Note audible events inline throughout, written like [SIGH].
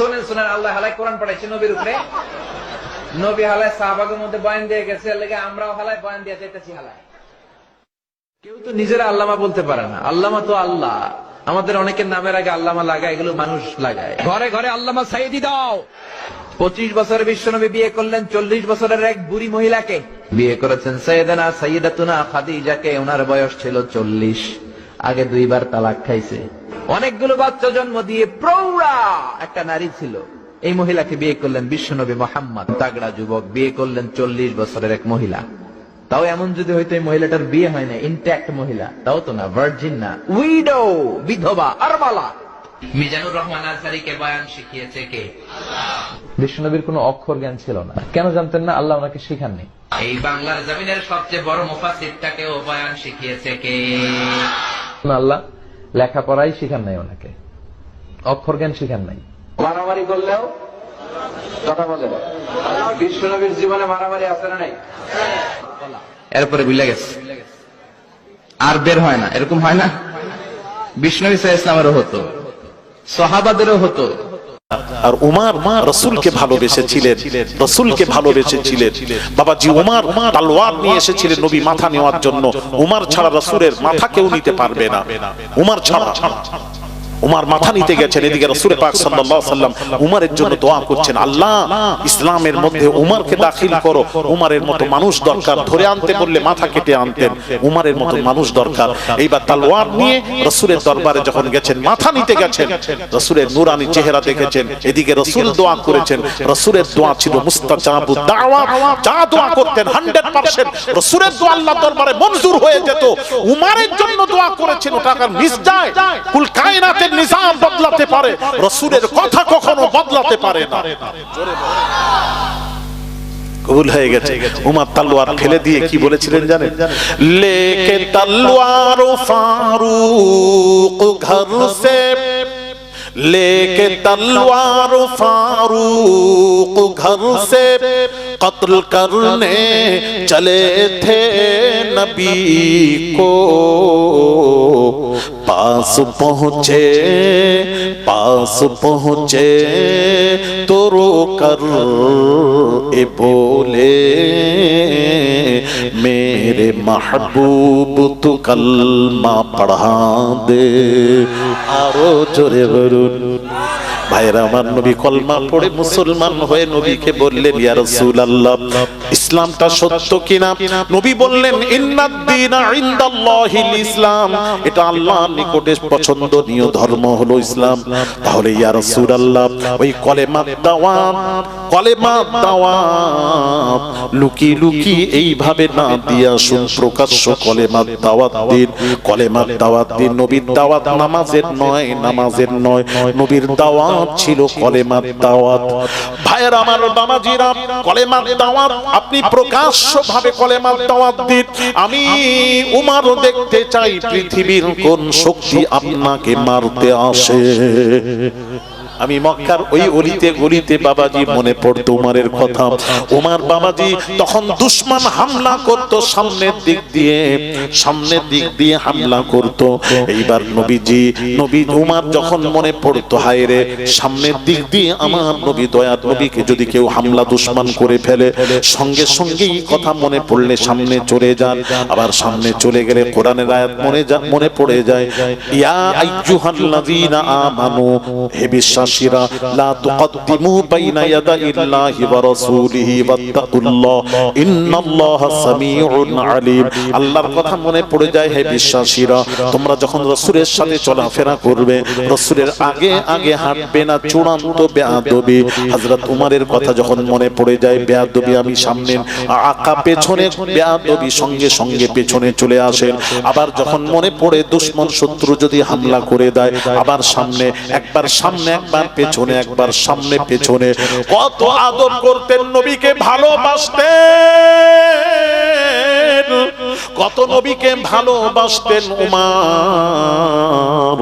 শোনেন শোনেন, আল্লাহ হালাই কোরআন পাঠাইছে, নবীর উপরে। নবী হালায় সাহাবাগের মধ্যে বয়ান দিয়ে গেছে লেগে আমরাও হালায় বয়ান দিয়ে যেতেছি হালায়। কেউ তো নিজেরা আল্লামা বলতে পারে না। আল্লামা তো আল্লাহ। আমাদের অনেকের নামের আগে আল্লামা লাগায়, এগুলো মানুষ লাগায়। ঘরে ঘরে আল্লামা সাইদি দাও। পঁচিশ বছরের বিশ্বনবী বিয়ে করলেন, চল্লিশ বছরের এক বুড়ি মহিলাকে বিয়ে করেছেন। সৈয়দানা সৈয়দাতুনা খাদিজাকে, ওনার বয়স ছিল চল্লিশ। আগে দুইবার তালাক খাইছে। অনেকগুলো বাচ্চা জন্ম দিয়ে প্রৌঢ়া একটা নারী ছিল। এই মহিলাকে বিয়ে করলেন বিশ্বনবী মোহাম্মদ। তাগড়া যুবক, বিয়ে করলেন চল্লিশ বছরের এক মহিলা। তাও এমন যদি হয়তো এই মহিলাটার বিয়ে হয় না ইন্ট্যাক্ট মহিলা, তাও তো না ভার্জিন না। উইডো বিধবা আরমালা মিজানুর রহমান আজহারিকে বয়ান শিখিয়েছে কে? বিষ্ণুনবীর কোনো অক্ষর জ্ঞান ছিল না। কেন জানতেন না, আল্লাহ ওনাকে শিখাননি। এই বাংলার জমিনের সবচেয়ে বড় মুফাসিরটাকেও বয়ান শিখিয়েছে কে? আল্লাহ। লেখাপড়াই শিখান নাই ওনাকে। অক্ষর জ্ঞান শিখান নাই। মারামারি করলেও কথা বলে বিশ্বনবীর জীবনে মারামারি আছে না নাই? এরপরে বিলে গেছে। আর বের হয় না। এরকম হয় না? বিষ্ণু ইসা ইসলামেরও হতো। সহাবাদেরও হতো। আর উমার রসুলকে ভালোবেসেছিলেন রসুলকে ভালোবেসেছিলেন। বাবাজি উমার তালোয়ার নিয়ে এসেছিলেন নবী মাথা নেওয়ার জন্য। উমার ছাড়া রসুলের মাথা কেউ নিতে পারবে না। উমার ছাড়া। উমার মাথা নিতে গেছেন এদিকে রসুল পাক সাল্লাল্লাহু সাল্লাম উমারের জন্য দোয়া করছেন, আল্লাহ, ইসলামের মধ্যে উমারকে দাখিল করো। উমারের মতো মানুষ দরকার, ধরে আনতে বললে মাথা কেটে আনতেন। উমারের মতো মানুষ দরকার। এইবার তালোয়ার নিয়ে রসুলের দরবারে যখন গেছেন, মাথা নিতে গেছেন, রসুলের নুরানি চেহারা দেখেছেন, এদিকে রসুল দোয়া করেছেন, রসুলের দোয়া ছিল মুস্তাজাবু দাওয়া। যা দোয়া করতেন 100% রসুলের দোয়া আল্লাহ দরবারে মঞ্জুর হয়ে যেত। উমারের জন্য দোয়া করেছেন, ওটা আর মিস যায়। কুল কায়নাতের নিজাম বদলাতে পারে রসুলের কথা কখনো বদলাতে পারে না কবুল হয়ে গেছে উমার তালোয়ার ফেলে দিয়ে কি বলেছিলেন জানেন লেকে তলোয়ার ফারুক ঘর সে लेके तलवार फारूक घर से قتل کرنے چلے تھے نبی کو پاس پہنچے پاس پہنچے تو رو کر اے بولے میرے محبوب تو کلمہ پڑھا دے آرو چورے برون ভাইরা আমার নবী কলমা পড়ে মুসলমান হয়ে নবীকে বললেন ইয়া রাসূলুল্লাহ ইসলামটা সত্য কিনা? নবী বললেন ইন্নাদ-দীনা ইনদাল্লাহিল ইসলাম। এটা আল্লাহর নিকটে পছন্দনীয় ধর্ম হলো ইসলাম। তাহলে ইয়া রাসূলুল্লাহ ওই কলেমা দাওয়াত কলেমা দাওয়াত লুকি লুকি এইভাবে না দিয়া শুন প্রকাশ্য কলেমা দাওয়াত দিন। কলেমা দাওয়াত দিন নবীর দাওয়াত নামাজের নয় নামাজের নয় নবীর দাওয়াত ছিল কলেমার দাওয়াত। ভাইয়ের আমার বাবাজিরা, কলেমার দাওয়াত, আপনি প্রকাশ্য ভাবে কলেমার দাওয়াত দিন। আমি উমার দেখতে চাই পৃথিবীর কোন শক্তি আপনাকে মারতে আসে। আমি মক্কার ওই অলিতে গলিতে বাবাজি মনে পড়তো উমারের কথা। উমার বাবাজি তখন দুশ্মন হামলা করত সামনের দিক দিয়ে সামনের দিক দিয়ে হামলা করত। এইবার নবীজি নবী উমার যখন মনে পড়তো হায় রে সামনের দিক দিয়ে আমার নবী দয়ার নবীকে যদি কেউ হামলা দুশ্মন করে ফেলে সঙ্গে সঙ্গেই কথা মনে পড়লে সামনে চলে যান আবার সামনে চলে গেলে কোরআনের আয়াত মনে মনে পড়ে যায় ইয়া আইয়ুহাল্লাযীনা আমানু হে বিশ্বাসীরা লা তুকদ্দিমু বাইনা ইয়াদাইল্লাহি ওয়া রাসূলিহি ওয়াত্তাকুল্লাহ। ইন্নাল্লাহা সামিউন আলিম। আল্লাহর কথা মনে পড়ে যায়, হে বিশ্বাসীরা, তোমরা যখন রাসূলের সাথে চলাফেরা করবে, রাসূলের আগে আগে হাঁটবে না, চূড়ান্ত বেয়াদবি। হযরত উমারের কথা যখন মনে পড়ে যায়, বেয়াদবি আমি সামনে, আকা পেছনে, বেয়াদবি সঙ্গে সঙ্গে পেছনে চলে আসেন। আবার যখন মনে পড়ে, দুশ্মন শত্রু যদি হামলা করে দেয়, আবার সামনে, একবার সামনে, একবার পেছনে একবার সামনে পেছনে। কত আদর করতেন নবীকে ভালোবাসতেন। কত নবীকে ভালোবাসতেন উমার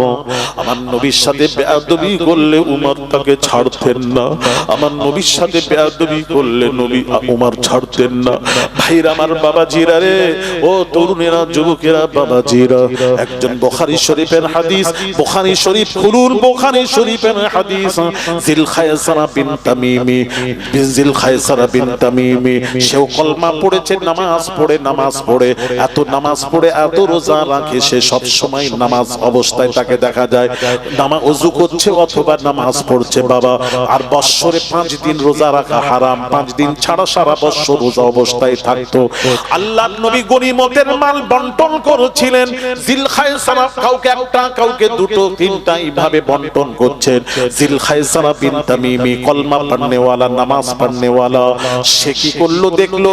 আমার নবীর সাথে বেয়াদবি করলে উমার তাকে ছাড়তেন না। আমার নবীর সাথে বেয়াদবি করলে নবী উমার ছাড়তেন না। ভাইরা আমার বাবা জিরা রে, ও তরুণেরা, যুবকেরা বাবা জিরা একজন বোখারি শরীফের হাদিস, বোখারি শরীফ খুলুন, বোখারি শরীফের হাদিস। জিল খায়সারা বিন তামিমি জিল খায়সারা বিন তামিমি। সেও কলমা পড়েছে, নামাজ পড়ে নামাজ পড়ে। এত নামাজ পড়ে এত রোজা রাখে সে সব সময় নামাজ অবস্থায় তাকে দেখা যায়। নামা অজু করছে অথবা নামাজ পড়ছে, বাবা। আর বৎসরে পাঁচ দিন রোজা রাখা হারাম। পাঁচ দিন ছাড়া সারা বৎসর রোজা অবস্থায় থাকতো। আল্লাহ নবী গনিমতের মাল বন্টন করেছিলেন। জিল খায়সারা কাউকে একটা, কাউকে দুটো, তিনটা এইভাবে বন্টন করছেন। জিল খায়সারা বিন তামিমি, কলমা পড়নেওয়ালা নামাজ পড়নেওয়ালা সে কি করল, দেখল?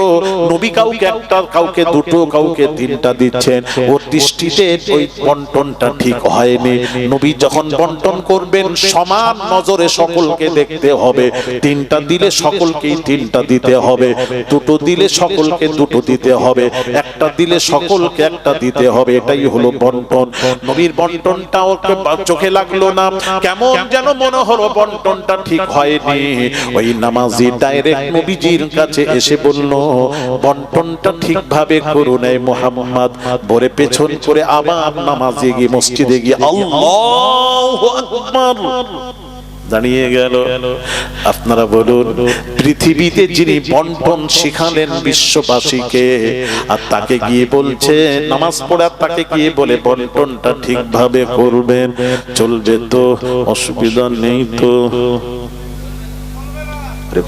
নবী কাউকে একটা, কাউকে দুটো, কাউকে তিনটা দিচ্ছেন, ওর দৃষ্টিতে ওই বন্টনটা ঠিক হয়নি। নবী যখন বন্টন করবেন, সমান নজরে সকলকে দেখতে হবে। তিনটা দিলে সকলকেই তিনটা দিতে হবে। দুটো দিলে সকলকে দুটো দিতে হবে। একটা দিলে সকলকে একটা দিতে হবে। এটাই হলো বন্টন। নবীর বন্টনটা ওকে চোখে লাগল না। কেমন যেন মনে হলো বন্টনটা ঠিক হয়নি। ওই নামাজি ডাইরেক্ট নবীজির কাছে এসে বলল, বন্টনটা ঠিকভাবে করুন এই মোহাম্মদ বলে পেছন করে আবার নামাজে গিয়ে মসজিদে গিয়ে আল্লাহু গেল, আপনারা বলুন, পৃথিবীতে যিনি বন্টন শিখালেন বিশ্ববাসীকে, আর তাকে গিয়ে বলছে, নামাজ পড়ার তাকে গিয়ে বলে বন্টনটা ঠিকভাবে করবেন, চলবে তো, অসুবিধা নেই তো।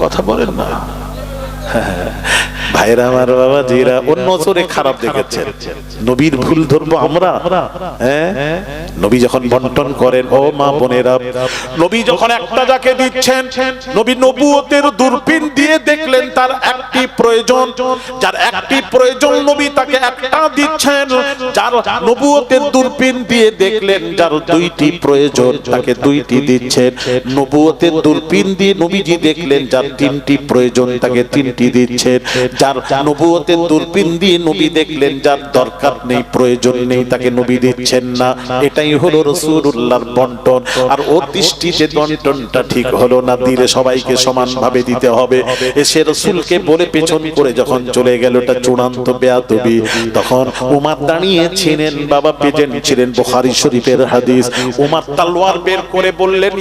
কথা বলেন না। ভাইরা আমার বাবা জিরা অন্য চোরে খারাপ দেখেছেন। নবীর ভুল ধরবো আমরা? হ্যাঁ? নবী যখন বন্টন করেন ও মা বোনেরা নবী যখন একটা যাকে দিচ্ছেন নবী নবুয়তের দূরবীন দিয়ে দেখলেন তার একটি প্রয়োজন। যার একটি প্রয়োজন নবী তাকে একটা দিচ্ছেন। যার নবুয়তের দূরবীন দিয়ে দেখলেন যার দুইটি প্রয়োজন তাকে দুইটি দিচ্ছেন। নবুয়তের দূরবীন দিয়ে নবীজি দেখলেন যার তিনটি প্রয়োজন তাকে তিনটি দিচ্ছেন। যার নবুয়তের দূরবীন দিয়ে নবী দেখলেন, যার দরকার নেই, প্রয়োজন নেই, তাকে নবী দিচ্ছেন না। এটাই হলো বন্টন। আর দৃষ্টিতে ঠিক হলো না দিলে সবাইকে সমানভাবে দিতে হবে। এসে রসুলকে বলে পেছন করে যখন চলে চূড়ান্ত তখন উমার বাবা ছিলেন শরীফের হাদিস। উমার বের করে বললেন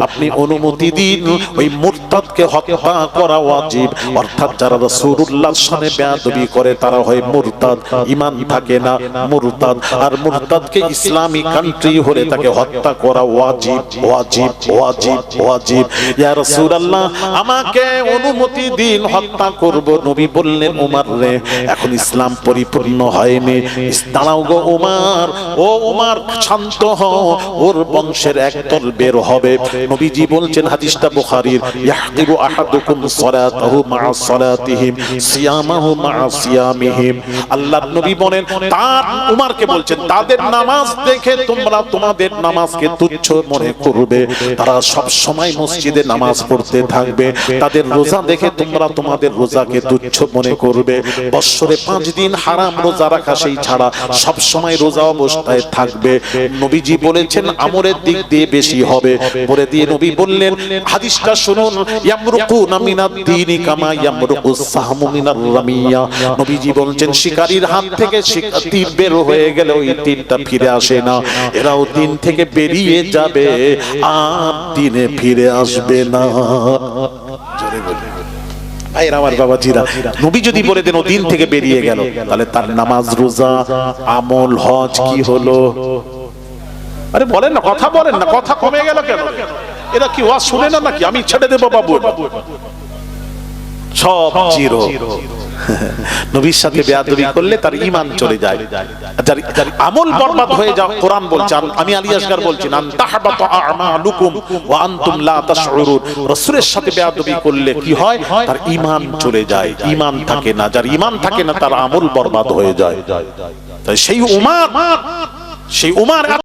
আপনি অনুমতি দিন, ওই মুরতাদকে হত্যা করা ওয়াজিব। অর্থাৎ যারা রাসূলুল্লাহর সামনে বেয়াদবি করে, তারা হয় মুরতাদ। ঈমান থাকে না, মুরতাদ। আর মুরতাদকে ইসলামী কান্ট্রি হলে তাকে হত্যা করা ওয়াজিব ওয়াজিব ওয়াজিব ওয়াজিব। ইয়া রাসূলুল্লাহ, আমাকে অনুমতি দিন, হত্যা করব, নবী বললেন উমার রে, এখন ইসলাম পরিপূর্ণ হয়নি। দাঁড়াও গো উমার, ও উমার, শান্ত হও, ওর বংশের একদল বের হবে। নবীজি বলছেন হাদিসটা বুখারীর। ইয়াহদিরু আহাদুকুম সালাতাহু মা সালাতিহিম সিয়ামাহু মা সিয়ামিহিম আল্লাহর নবী বলেন, তার উমারকে বলছেন, তাদের নামাজ দেখে তোমরা তোমাদের নামাজকে তুচ্ছ মনে করবে। তারা সব সময় মসজিদে নামাজ পড়তে থাকবে। তাদের রোজা দেখে তোমরা তোমাদের রোজাকে তুচ্ছ মনে করবে। বৎসরে পাঁচ দিন হারাম রোজা রাখা সেই ছাড়া সব সময় রোজা অবস্থায় থাকবে। নবীজি বলেছেন আমরের দিক দিয়ে বেশি হবে। বলে দিয়ে নবী বললেন, হাদিসটা শুনুন ইয়ামরুকুনা মিনাদ কামা ইয়ামরুকুস সাহমু মিনার রামিয়া। নবীজি বলছেন শিকারীর হাত থেকে তীর বের হয়ে গেলে ওই তীরটা ফিরে আসে না। এরাও দিন থেকে বেরিয়ে যাবে আর দিনে ফিরে আসবে না। ভাইয়ের আমার বাবা নবী যদি বলে দেন দিন থেকে বেরিয়ে গেল তাহলে তার নামাজ রোজা আমল হজ কি হলো? আরে বলেন না কথা বলেন না কথা কমে গেল কেন? এরা কি ওয়াজ শুনে না নাকি? আমি ছেড়ে দেবো বাবু সব জিরো। [LAUGHS] নবীর সাথে বেয়াদবি করলে তার ঈমান চলে যায়। আর যার আমল বরবাদ হয়ে যাও কোরআন বলছে। আমি আলী আসগার বলছি আন তাহবাতু আমালুকুম ওয়া আনতুম লা তাশউরুন। রাসূলের সাথে বেয়াদবি করলে কি হয়? তার ঈমান চলে যায়। ঈমান থাকে না। যার ঈমান থাকে না তার আমল বরবাদ হয়ে যায়। তাই সেই উমার সেই উমার